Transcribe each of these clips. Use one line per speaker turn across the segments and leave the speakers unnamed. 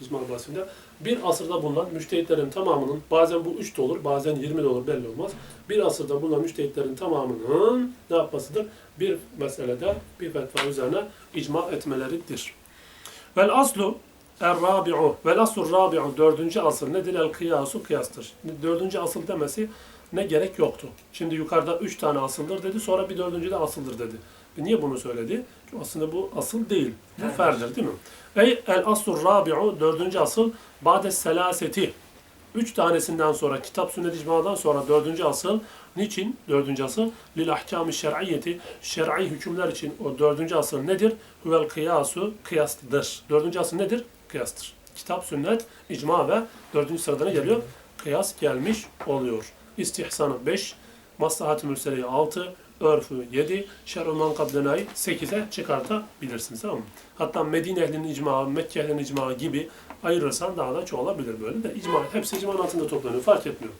icma bahsinde. Bir asırda bulunan müştehitlerin tamamının, bazen bu 3 de olur, bazen 20 de olur belli olmaz. Bir asırda bulunan müştehitlerin tamamının ne yapmasıdır? Bir meselede, bir fetva üzerine icma etmeleridir. Vel aslu er-rabi'u vel aslu rabi'u dördüncü asıl nedir? El kıyasu kıyastır. Dördüncü asıl demesi ne gerek yoktu. Şimdi yukarıda üç tane asıldır dedi, sonra bir dördüncü de asıldır dedi. E niye bunu söyledi? Çünkü aslında bu asıl değil. Bu
Evet.
ferdir değil mi? Ey el aslu rabi'u dördüncü asıl ba'de selaseti. Üç tanesinden sonra kitap sünnet icmadan sonra dördüncü asıl niçin dördüncü asıl? Lil ahkam-ı şer'iyyeti şer'i hükümler için o dördüncü asıl nedir? Huvel kıyasu kıyastıdır. Dördüncü asıl nedir? Kıyastır. Kitap, sünnet, icma ve dördüncü sırada geliyor? Kıyas gelmiş oluyor. İstihsanı 5, maslahat-ı mürseleyi 6, örfü 7, şer'u kablenayı 8'e çıkartabilirsiniz tamam mı? Hatta Medine ehlinin icma, Mekke ehlinin icma gibi ayırırsan daha da çoğalabilir böyle de. icma, hepsi icmanın altında toplanıyor, fark etmiyor.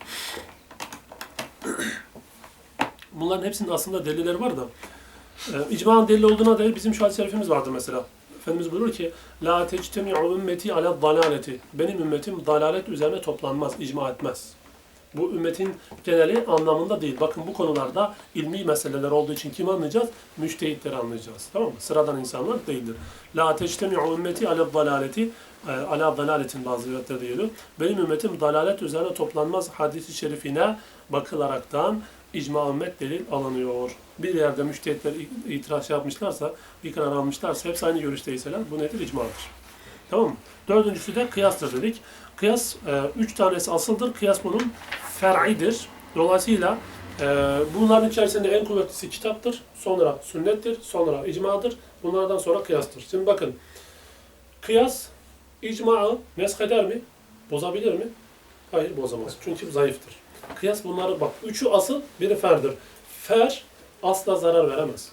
Bunların hepsinin aslında delilleri var da e, icmanın delil olduğuna dair bizim şu hadis-i şerifimiz vardır mesela. Efendimiz buyurur ki La tectemi'u ümmeti ala dalaleti. Benim ümmetim dalalet üzerine toplanmaz, icma etmez. Bu ümmetin geneli anlamında değil. Bakın bu konularda ilmi meseleler olduğu için kim anlayacağız? Müştehitleri anlayacağız. Tamam mı? Sıradan insanlar değildir. La tectemi'u ümmeti ala dalaleti. e, Ala dalaletin bazı rivayetlerde geliyor. Benim ümmetim dalalet üzerine toplanmaz hadisi şerifine bakılaraktan icma ümmet delil alınıyor. Bir yerde müştehitler itiraz yapmışlarsa, bir karar almışlarsa, hepsi aynı görüşteyseler bu nedir? İcmadır. Tamam mı? Dördüncüsü de kıyastır dedik. Kıyas, e, üç tanesi asıldır. Kıyas bunun fer'idir. Dolayısıyla e, bunların içerisinde en kuvvetlisi kitaptır. Sonra sünnettir. Sonra icmadır. Bunlardan sonra kıyastır. Şimdi bakın. Kıyas, icmaı nesheder mi? Bozabilir mi? Hayır bozamaz. Çünkü zayıftır. Kıyas bunları bak. Üçü asıl, biri ferdir. Fer asla zarar veremez.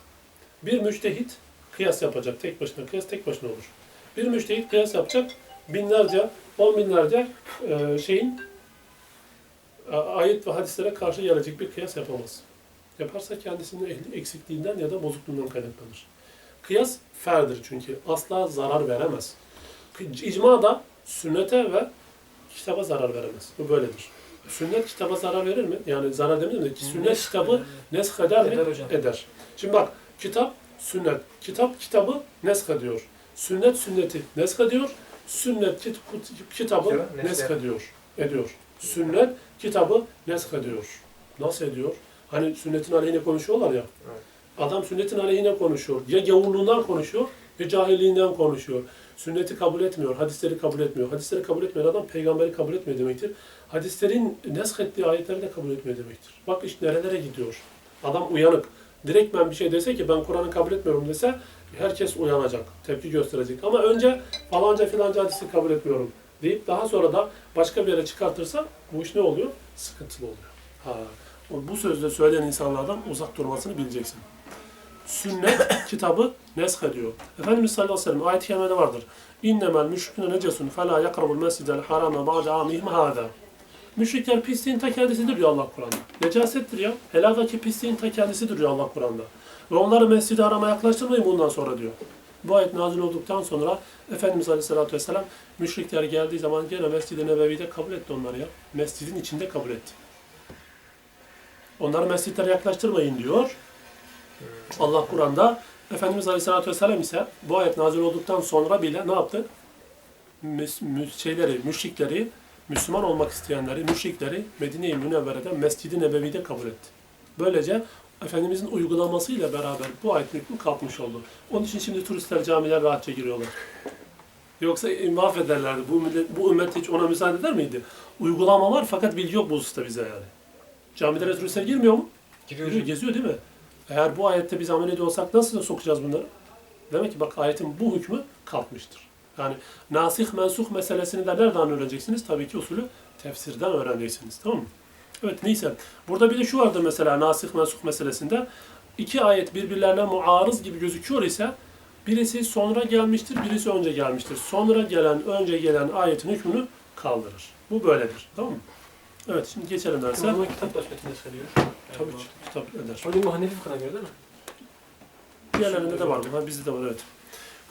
Bir müştehit kıyas yapacak. Tek başına kıyas tek başına olur. Bir müştehit kıyas yapacak. Binlerce, on binlerce e, şeyin a- ayet ve hadislere karşı gelecek bir kıyas yapamaz. Yaparsa kendisinin eksikliğinden ya da bozukluğundan kaynaklanır. Kıyas ferdir çünkü. Asla zarar veremez. İcma da sünnete ve kitaba zarar veremez. Bu böyledir. Sünnet kitaba zarar verir mi? Yani zarar demedim de ki sünnet kitabı nesk eder mi?
Eder hocam.
Eder. Şimdi bak kitap sünnet. Kitap kitabı nesk ediyor. Sünnet sünneti nesk ediyor. Sünnet kit- kitabı
nesk
ediyor. Ediyor. Sünnet kitabı nesk ediyor. Nasıl ediyor? Hani sünnetin aleyhine konuşuyorlar ya. Adam sünnetin aleyhine konuşuyor. Ya gavurluğundan konuşuyor ya cahilliğinden konuşuyor. Sünneti kabul etmiyor, hadisleri kabul etmiyor. Hadisleri kabul etmeyen adam peygamberi kabul etmiyor demektir. Hadislerin nesk ettiği ayetleri de kabul etmiyor demektir. Bak iş nerelere gidiyor. Adam uyanık. Direkt ben bir şey dese ki ben Kur'an'ı kabul etmiyorum dese herkes uyanacak, tepki gösterecek. Ama önce falanca filanca hadisi kabul etmiyorum deyip daha sonra da başka bir yere çıkartırsa bu iş ne oluyor? Sıkıntılı oluyor. Ha, bu sözde söyleyen insanlardan uzak durmasını bileceksin. Sünnet kitabı nesk ediyor. Efendimiz sallallahu aleyhi ve sellem ayet-i kerimede vardır. İnnemel müşrikûne necesun felâ yakrabul mescidel harame ba'de amihim hâdâ. Müşrikler pisliğin ta kendisidir diyor Allah Kur'an'da. Necasettir ya. Heladaki pisliğin ta kendisidir diyor Allah Kur'an'da. Ve onları mescidi harama yaklaştırmayın bundan sonra diyor. Bu ayet nazil olduktan sonra Efendimiz Aleyhisselatü Vesselam müşrikler geldiği zaman gene Mescid-i Nebevi'de kabul etti onları ya. Mescidin içinde kabul etti. Onları mescitlere yaklaştırmayın diyor. Allah Kur'an'da Efendimiz Aleyhisselatü Vesselam ise bu ayet nazil olduktan sonra bile ne yaptı? Müs, mü- şeyleri, müşrikleri, Müslüman olmak isteyenleri, müşrikleri Medine-i Münevvere'de Mescid-i Nebevi'de kabul etti. Böylece Efendimizin uygulamasıyla beraber bu ayet hükmü kalkmış oldu. Onun için şimdi turistler camiler rahatça giriyorlar. Yoksa mahvederlerdi. Bu, millet, bu ümmet hiç ona müsaade eder miydi? Uygulama var fakat bilgi yok bu hususta bize yani. Camilere turistler girmiyor mu?
Giriyor
geziyor değil mi? Eğer bu ayette biz amel ediyor olsak nasıl sokacağız bunları? Demek ki bak ayetin bu hükmü kalkmıştır. Yani nasih mensuh meselesini de nereden öğreneceksiniz? Tabii ki usulü tefsirden öğreneceksiniz. Tamam mı? Evet neyse. Burada bir de şu vardır mesela nasih mensuh meselesinde. iki ayet birbirlerine muarız gibi gözüküyor ise birisi sonra gelmiştir, birisi önce gelmiştir. Sonra gelen, önce gelen ayetin hükmünü kaldırır. Bu böyledir. Tamam mı? Evet şimdi geçelim derse.
O zaman kitap nesk ediyor.
Tabii ki kitap eder.
Hocam bu Hanefi fıkhına göre değil mi?
Diğerlerinde de var. Ha, bizde de var evet.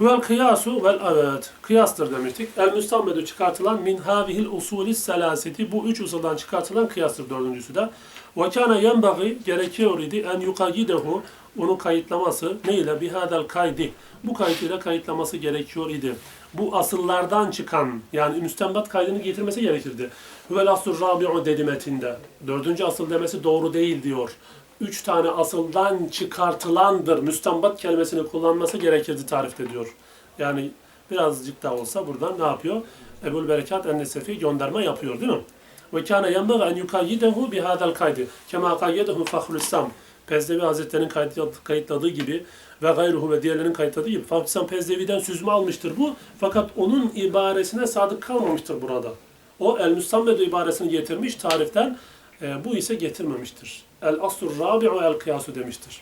Vel kıyasu vel evet. Kıyastır demiştik. El müstammedu çıkartılan min havihil usulis selaseti. Bu üç usuldan çıkartılan kıyastır dördüncüsü de. Ve kâne yenbagi gerekiyor idi en yukayidehu onu kayıtlaması ne ile bihadel kaydi. Bu kayıt ile kayıtlaması gerekiyor idi. Bu asıllardan çıkan yani müstembat kaydını getirmesi gerekirdi. Huvel asur rabi'u dedi metinde. Dördüncü asıl demesi doğru değil diyor. Üç tane asıldan çıkartılandır. Müstembat kelimesini kullanması gerekirdi tarifte diyor. Yani birazcık daha olsa buradan ne yapıyor? Ebul Berekat en-Nesefi gönderme yapıyor değil mi? Ve kâne yenbâgı en yukayyidehu bihâdel kaydı. Kemâ kayyedehu Fahrulislam. Pezdevi Hazretleri'nin kayıtladığı gibi ve gayruhu ve diğerlerinin kayıtladığı gibi Fakistan Pezdevi'den süzme almıştır bu. Fakat onun ibaresine sadık kalmamıştır burada. O El Müstammedu ibaresini getirmiş tariften. E, bu ise getirmemiştir. El asur rabi'u el kıyasu demiştir.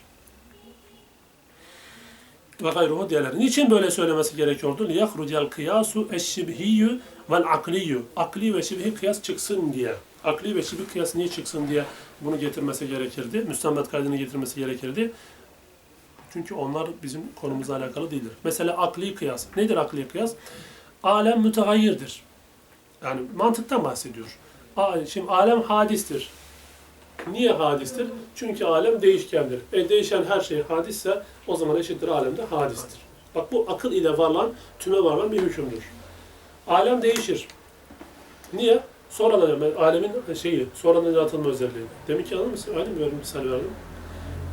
Ve gayruhu diğerleri. Niçin böyle söylemesi gerekiyordu? Liyahrucel kıyasu eşşibhiyyü vel akliyyü. Akli ve şibhi kıyas çıksın diye. Akli ve şibhi kıyas niye çıksın diye bunu getirmesi gerekirdi. Müstemmet kaydını getirmesi gerekirdi. Çünkü onlar bizim konumuzla alakalı değildir. Mesela akli kıyas. Nedir akli kıyas? Alem mütegayyirdir. Yani mantıktan bahsediyor. Şimdi alem hadistir. Niye hadistir? Çünkü alem değişkendir. E değişen her şey hadisse o zaman eşittir alemde hadistir. Bak bu akıl ile varılan, tüme varılan bir hükümdür. Alem değişir. Niye? Sonradan yani alemin şeyi, sonradan yaratılma özelliği. Demek ki anladın mı? Aynı mı misal verdim?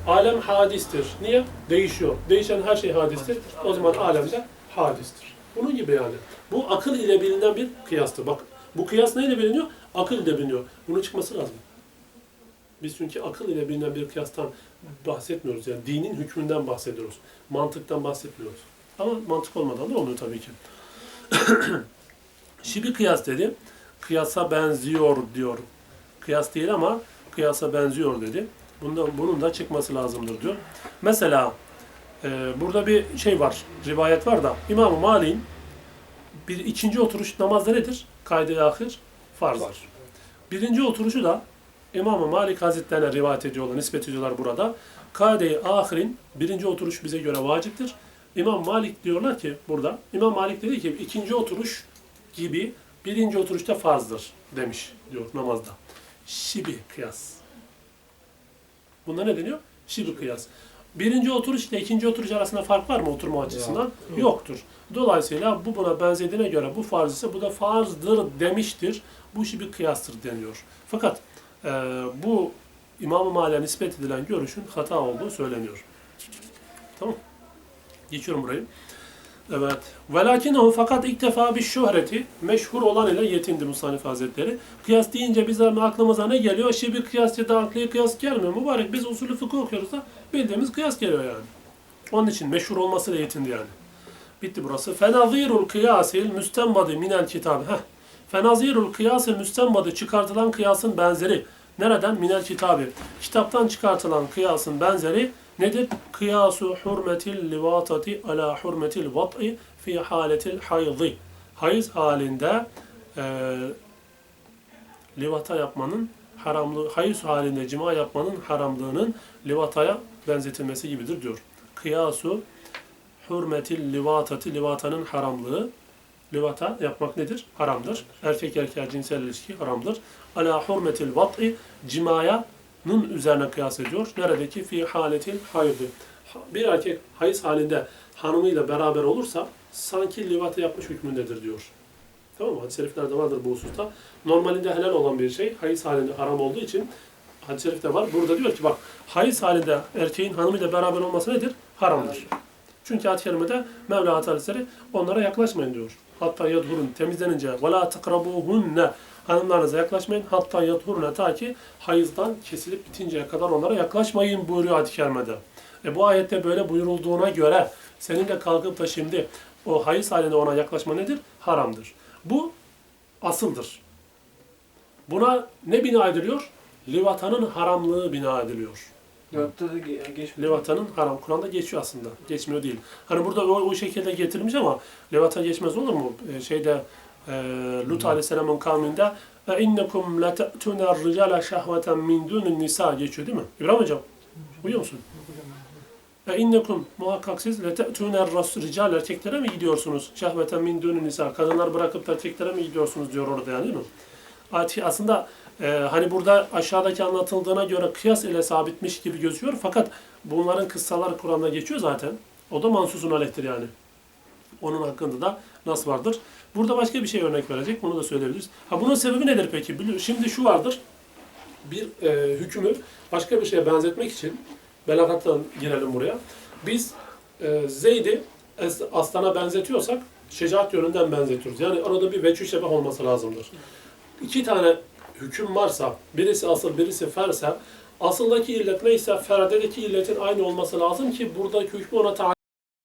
Alem hadistir. Niye? Değişiyor. Değişen her şey hadistir. O zaman alemde hadistir. Bunun gibi yani. Bu akıl ile bilinen bir kıyastır. Bak bu kıyas neyle biliniyor? Akıl ile biliniyor. Bunun çıkması lazım. Biz çünkü akıl ile bilinen bir kıyastan bahsetmiyoruz. Yani dinin hükmünden bahsediyoruz. Mantıktan bahsetmiyoruz. Ama mantık olmadan da oluyor tabii ki. Şibi kıyas dedi. Kıyasa benziyor diyor. Kıyas değil ama kıyasa benziyor dedi. Bundan, bunun da çıkması lazımdır diyor. Mesela e, burada bir şey var, rivayet var da İmam-ı Malik'in bir ikinci oturuş namazda nedir? Kaydı ahir farzdır. Birinci oturuşu da İmam-ı Malik Hazretlerine rivayet ediyorlar, nispet ediyorlar burada. Kade-i ahirin birinci oturuş bize göre vaciptir. İmam Malik diyorlar ki burada, İmam Malik dedi ki ikinci oturuş gibi birinci oturuşta farzdır demiş diyor namazda. Şibi kıyas. Bunda ne deniyor? Şibi kıyas. Birinci oturuş ile ikinci oturuş arasında fark var mı oturma açısından? Yoktur. Dolayısıyla bu buna benzediğine göre bu farz ise bu da farzdır demiştir. Bu şibi kıyastır deniyor. Fakat e, bu İmam-ı Malik'e nispet edilen görüşün hata olduğu söyleniyor. Tamam. Geçiyorum burayı. Evet. Velakinehu fakat iktefa bir şöhreti meşhur olan ile yetindi Musannif Hazretleri. Kıyas deyince bizim aklımıza ne geliyor? Şibi kıyas ya da akli kıyas gelmiyor. Mübarek biz usulü fıkıh okuyoruz da bildiğimiz kıyas geliyor yani. Onun için meşhur olmasıyla yetindi yani. Bitti burası. Fenazirul kıyasil müstembadi minel kitab. Heh. Fenazirul kıyasil müstembadi çıkartılan kıyasın benzeri. Nereden? Minel kitabı. Kitaptan çıkartılan kıyasın benzeri nedir? Kıyasu hurmetil livatati ala hurmetil vat'i fi haletil hayzi. Hayız halinde e, livata yapmanın haramlığı, hayız halinde cima yapmanın haramlığının livataya benzetilmesi gibidir diyor. Kıyasu hurmetil livatati livatanın haramlığı livata yapmak nedir? Haramdır. Erkek erkeğe cinsel ilişki haramdır. Ala hurmetil vat'i cimayanın üzerine kıyas ediyor. Neredeki fi haletil hayırdı. Bir erkek hayız halinde hanımıyla beraber olursa sanki livata yapmış hükmündedir diyor. Tamam mı? Hadis-i şeriflerde vardır bu hususta. Normalinde helal olan bir şey hayız halinde haram olduğu için hadis-i şerifte var. Burada diyor ki bak hayız halinde erkeğin hanımıyla beraber olması nedir? Haramdır. Çünkü ayet-i kerimede Mevla Hazretleri onlara yaklaşmayın diyor. Hatta yadhurun temizlenince ve la takrabuhunne hanımlarınıza yaklaşmayın. Hatta yadhurne ta ki hayızdan kesilip bitinceye kadar onlara yaklaşmayın buyuruyor ayet-i kerimede. E bu ayette böyle buyurulduğuna göre senin de kalkıp da şimdi o hayız halinde ona yaklaşma nedir? Haramdır. Bu asıldır. Buna ne bina ediliyor? Livatanın haramlığı bina ediliyor.
Dörtte de ge- geçmiyor.
Levatanın haram. Kur'an'da geçiyor aslında. Geçmiyor değil. Hani burada o, o şekilde getirilmiş ama Levata geçmez olur mu? Ee, şeyde e, Lut Aleyhisselam'ın kavminde ve innekum lete'tuna ricala şehveten min dunin nisa geçiyor değil mi? İbrahim hocam uyuyor musun? Ve innekum muhakkak siz lete'tûner rasul rical erkeklere mi gidiyorsunuz? Şehveten min dûnü nisa. Kadınlar bırakıp da erkeklere mi gidiyorsunuz diyor orada yani değil mi? Aslında e, hani burada aşağıdaki anlatıldığına göre kıyas ile sabitmiş gibi gözüküyor. Fakat bunların kıssalar Kur'an'da geçiyor zaten. O da mansusun aleyhtir yani. Onun hakkında da nas vardır. Burada başka bir şey örnek verecek. Bunu da söyleyebiliriz. Ha bunun sebebi nedir peki? Biliyor- Şimdi şu vardır. Bir e, hükmü başka bir şeye benzetmek için belagattan girelim buraya. Biz e, Zeyd'i aslana benzetiyorsak şecaat yönünden benzetiyoruz. Yani arada bir veçü şebeh olması lazımdır. İki tane hüküm varsa, birisi asıl, birisi ferse, asıldaki illet neyse, ferdedeki illetin aynı olması lazım ki buradaki hükmü ona